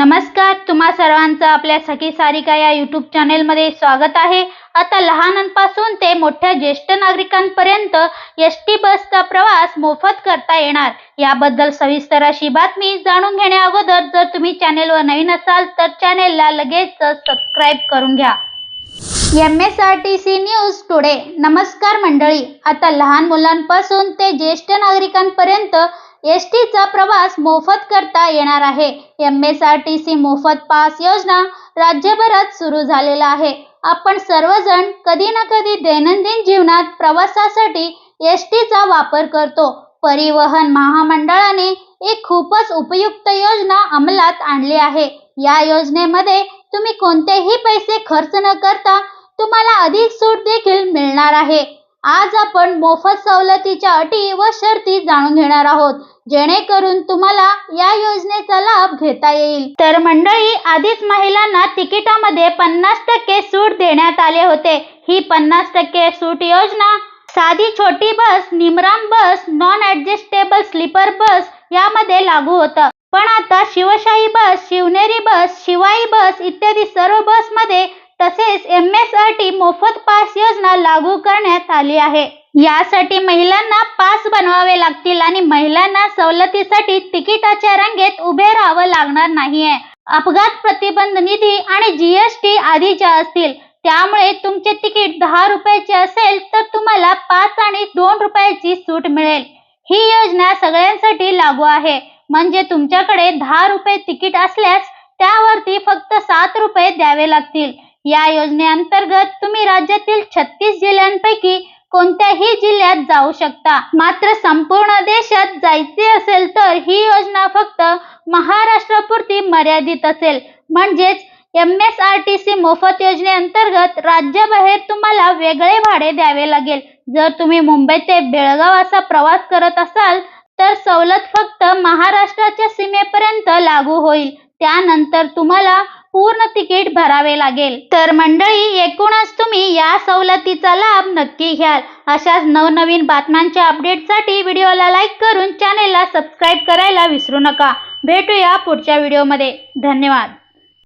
नमस्कार तुम्हा सर्वांचं आपल्या सखी सारिका या यूट्यूब चॅनेलमध्ये स्वागत आहे. आता लहानांपासून ते मोठ्या ज्येष्ठ नागरिकांपर्यंत एस टी बसचा प्रवास मोफत करता येणार. याबद्दल सविस्तर अशी बातमी जाणून घेण्या अगोदर जर तुम्ही चॅनेलवर नवीन असाल तर चॅनेलला लगेच सबस्क्राईब करून घ्या. M S R T C news today नमस्कार मंडळी. आता लहान मुलांपासून ते ज्येष्ठ नागरिकांपर्यंत एस टीचा प्रवास मोफत करता येणार आहे. M S R T C मोफत पास योजना राज्यभरात सुरू झालेला आहे. आपण सर्वजण कधी ना कधी दैनंदिन जीवनात प्रवासासाठी एस टीचा वापर करतो. परिवहन महामंडळाने एक खूपच उपयुक्त योजना अंमलात आणली आहे. या योजनेमध्ये तुम्ही कोणतेही पैसे खर्च न करता तुम्हाला अधिक सूट देखील मिळणार आहे. आज आपण मोफत सवलतीच्या अटी व शर्ती जाणून घेणार आहोत. जेणेकरून तुम्हाला या योजनेचा लाभ घेता येईल. तर मंडळी आधीच महिलांना तिकिटामध्ये पन्नास टक्के सूट देण्यात आले होते. ही पन्नास टक्के सूट योजना साधी छोटी bus निमराम bus non adjustable sleeper bus यामध्ये लागू होतं. पण आता शिवशाही बस शिवनेरी बस शिवाई बस इत्यादी सर्व बसमध्ये तसेच एम एस आर टी मोफत पास योजना लागू करण्यात आली आहे. यासाठी महिलांना पास बनवावे लागतील आणि महिलांना सवलतीसाठी तिकिटाच्या रांगेत उभे राहावं लागणार नाहीये. अपघात प्रतिबंध निधी आणि जीएसटी आधीच्या असतील त्यामुळे तुमचे तिकीट दहा रुपयाचे असेल तर तुम्हाला पाच आणि दोन रुपयाची सूट मिळेल. ही योजना सगळ्यांसाठी लागू आहे. म्हणजे तुमच्याकडे दहा रुपये तिकीट असल्यास त्यावरती फक्त सात रुपये द्यावे लागतील. या योजनेअंतर्गत तुम्ही राज्यातील छत्तीस जिल्ह्यांपैकी कोणत्याही जिल्ह्यात जाऊ शकता. मात्र संपूर्ण देशात जायचे असेल तर ही योजना फक्त महाराष्ट्रापुरती मर्यादित असेल. म्हणजेच M S R T C मोफत योजनेअंतर्गत राज्याबाहेर तुम्हाला वेगळे भाडे द्यावे लागेल. जर तुम्ही मुंबई ते बेळगाव असा प्रवास करत असाल तर सवलत फक्त महाराष्ट्राच्या सीमेपर्यंत लागू होईल. त्यानंतर तुम्हाला पूर्ण तिकीट भरावे लागेल. तर मंडळी एकूणच तुम्ही या सवलतीचा लाभ नक्की घ्याल. अशाच नवनवीन बातम्यांच्या अपडेटसाठी व्हिडिओला लाईक करून चॅनेलला सबस्क्राईब करायला विसरू नका. भेटूया पुढच्या व्हिडिओमध्ये धन्यवाद.